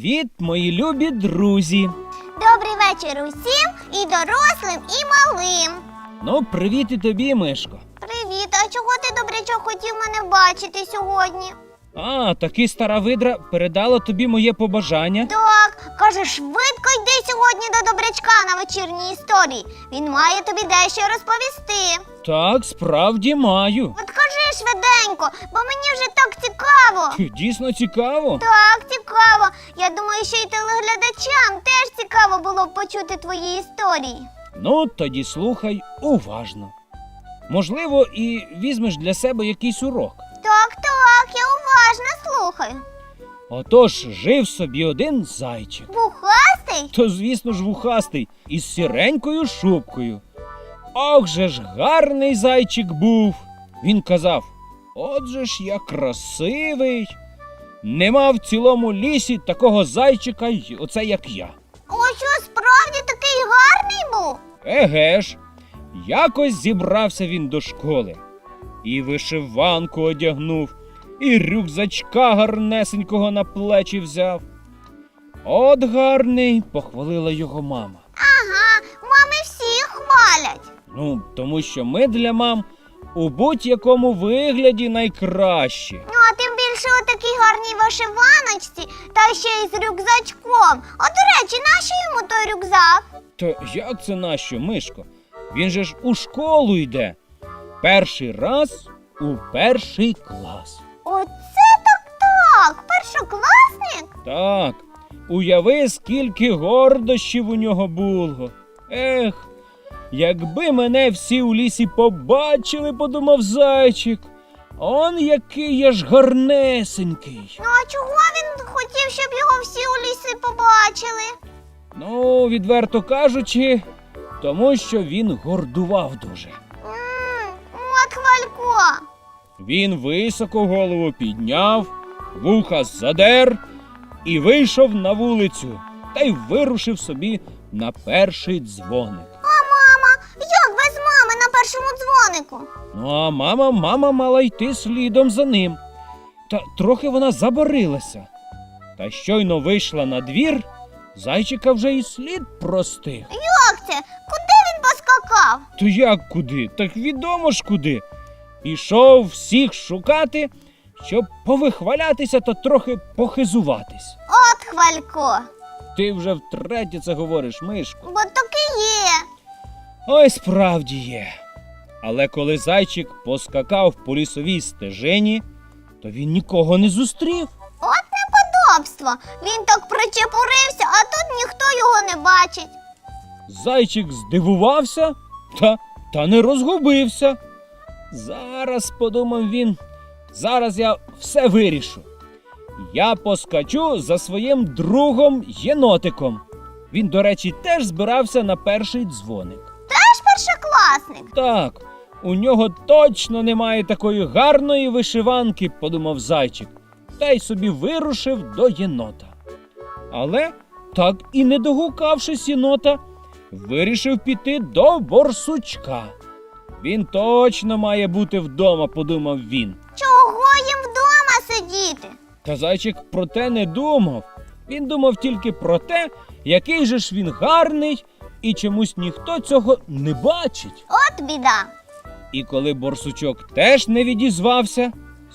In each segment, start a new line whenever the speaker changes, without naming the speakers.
Привіт, мої любі друзі!
Добрий вечір усім і дорослим, і малим.
Ну, привіт і тобі, Мишко.
Привіт, а чого ти добрячок хотів мене бачити сьогодні?
А, таки стара видра передала тобі моє побажання.
Так, каже, швидко йди сьогодні до добрячка на вечірній історії. Він має тобі дещо розповісти.
Так, справді маю.
От швиденько, бо мені вже так цікаво.
Дійсно цікаво.
Так, цікаво. Я думаю, що і телеглядачам теж цікаво було б почути твої історії.
Ну, тоді слухай уважно. Можливо, і візьмеш для себе якийсь урок.
Так, так, я уважно слухаю.
Отож, жив собі один зайчик.
Вухастий?
То, звісно ж, вухастий, із сіренькою шубкою. Ох же ж гарний зайчик був. Він казав: Отже ж я красивий. Нема в цілому лісі такого зайчика, оце як я.
О, що справді такий гарний був?
Еге ж, якось зібрався він до школи. І вишиванку одягнув, і рюкзачка гарнесенького на плечі взяв. От гарний, похвалила його мама.
Ага, мами всі хвалять.
Ну, тому що ми для мам у будь-якому вигляді найкращі.
Ну, а тим більше у такій гарній вишиваночці, та ще й з рюкзачком. А до речі, нащо йому той рюкзак?
То як це нащо, Мишко? Він же ж у школу йде. Перший раз у перший клас.
Оце так так, першокласник?
Так, уяви, скільки гордощів у нього було. Ех, якби мене всі у лісі побачили, подумав зайчик. Он який я ж гарнесенький.
Ну а чого він хотів, щоб його всі у лісі побачили?
Ну, відверто кажучи, тому що він гордував дуже.
Ммм, от хвалько.
Він високо голову підняв, вуха задер і вийшов на вулицю та й вирушив собі на перший дзвоник.
Першому?
Ну а мама, мама мала йти слідом за ним. Та трохи вона заборилася. Та щойно вийшла на двір, зайчика вже і слід простих.
Як це? Куди він поскакав?
То як куди? Так відомо ж куди. Пішов всіх шукати, щоб повихвалятися та трохи похизуватись.
От хвалько.
Ти вже втретє це говориш, Мишко.
Бо таки є.
Ой, справді є. Але коли зайчик поскакав по лісовій стежині, то він нікого не зустрів.
От неподобство. Він так причепурився, а тут ніхто його не бачить.
Зайчик здивувався та, та не розгубився. Зараз, подумав він, зараз я все вирішу. Я поскачу за своїм другом єнотиком. Він, до речі, теж збирався на перший дзвоник.
Теж першокласник.
Так, у нього точно немає такої гарної вишиванки, подумав зайчик, та й собі вирушив до єнота. Але, так і не догукавшись єнота, вирішив піти до борсучка. Він точно має бути вдома, подумав він.
Чого їм вдома сидіти?
Та зайчик про те не думав. Він думав тільки про те, який же ж він гарний, і чомусь ніхто цього не бачить.
От біда.
І коли борсучок теж не відізвався,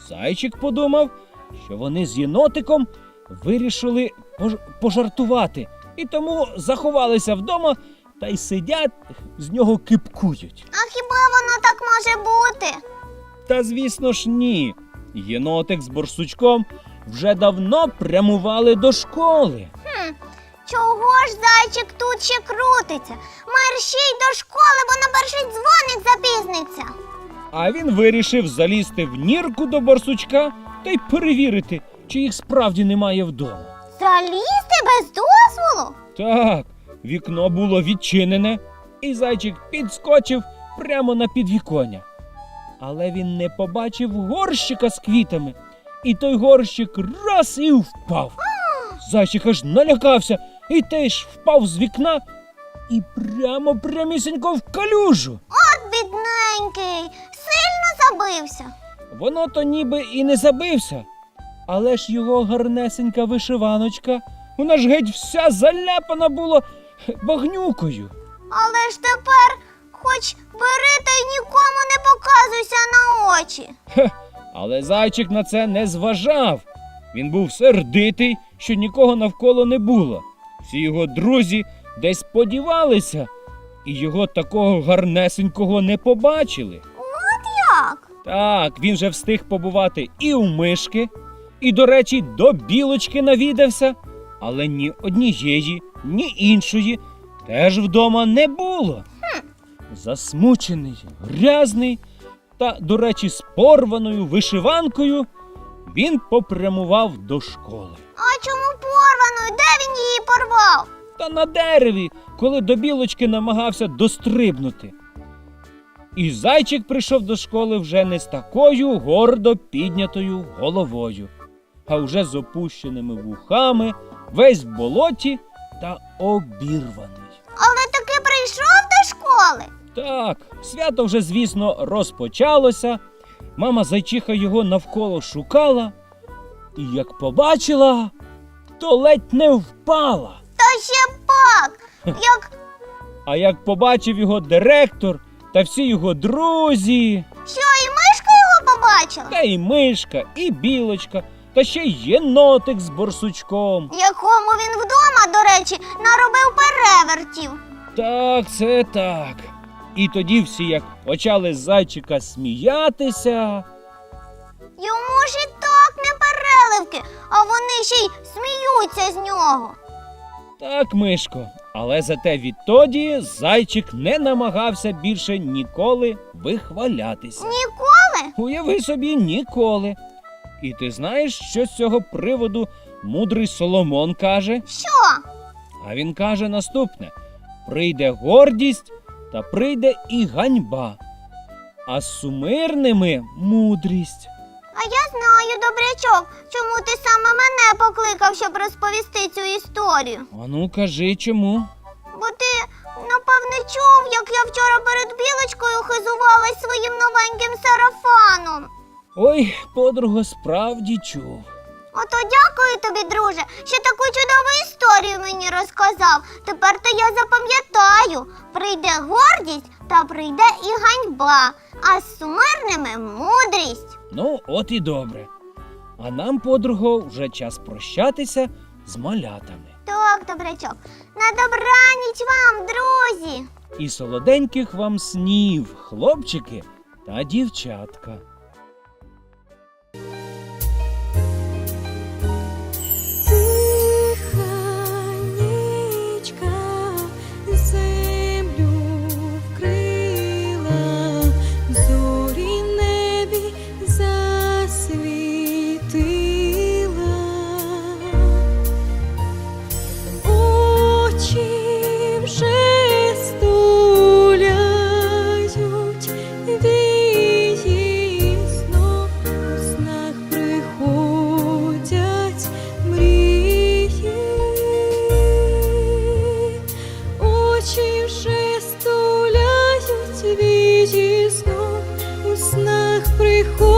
зайчик подумав, що вони з єнотиком вирішили пожартувати, і тому заховалися вдома та й сидять, з нього кипкують.
А хіба воно так може бути?
Та звісно ж ні. Єнотик з борсучком вже давно прямували до школи.
Чого ж зайчик тут ще крутиться? Мерщій до школи, бо на перший дзвоник запізниться.
А він вирішив залізти в нірку до борсучка та й перевірити, чи їх справді немає вдома.
Залізти без дозволу?
Так, вікно було відчинене, і зайчик підскочив прямо на підвіконня. Але він не побачив горщика з квітами, і той горщик раз і впав. Зайчик аж налякався і теж впав з вікна і прямо прямісінько в калюжу.
От бідненький, сильно забився.
Воно то ніби і не забився, Але ж його гарнесенька вишиваночка, вона ж геть вся заляпана була багнюкою.
Але ж тепер хоч бери та й нікому не показуйся на очі.
Хе, але зайчик на це не зважав. Він був сердитий, що нікого навколо не було. Всі його друзі десь подівалися, і його такого гарнесенького не побачили.
От Як?
Так, він же встиг побувати і у мишки, і, до речі, до білочки навідався, але ні однієї, ні іншої теж вдома не було. Засмучений, грязний та, до речі, з порваною вишиванкою, він попрямував до школи.
А чому порваною? Де він її порвав?
Та на дереві, коли до білочки намагався дострибнути. І зайчик прийшов до школи вже не з такою гордо піднятою головою, а вже з опущеними вухами, весь в болоті та обірваний.
Але таки прийшов до школи.
Так, свято вже, звісно, розпочалося. Мама зайчиха його навколо шукала, і як побачила, то ледь не впала.
Та ще пак. Як
А як побачив його директор та всі його друзі,
що і мишка його побачила?
та й мишка, і білочка, та ще й єнотик з борсучком.
Якому він вдома, до речі, наробив перевертів.
Так, це так. І тоді всі як почали з зайчика сміятися.
Йому ж і так не переливки, а вони ще й сміються з нього.
Так, Мишко, але зате відтоді зайчик не намагався більше ніколи вихвалятися.
Ніколи?
Уяви собі ніколи. І ти знаєш, що з цього приводу мудрий Соломон каже?
Що?
А він каже наступне: прийде гордість та прийде і ганьба, а з сумирними мудрість.
А я знаю, добрячок, чому ти саме мене покликав, щоб розповісти цю історію.
Ану, кажи чому?
Бо ти, напевне, чув, як я вчора перед білочкою хизувалась своїм новеньким сарафаном.
Ой, подруга, справді чув.
Ото дякую тобі, друже, що таку чудову історію мені розказав. Тепер то я запам'ятаю. Прийде гордість та прийде і ганьба, а з сумирними мудрість.
Ну, от і добре. А нам, подруго, вже час прощатися з малятами.
Так, добрячок. На добраніч вам, друзі.
І солоденьких вам снів, хлопчики та дівчатка.
Приходять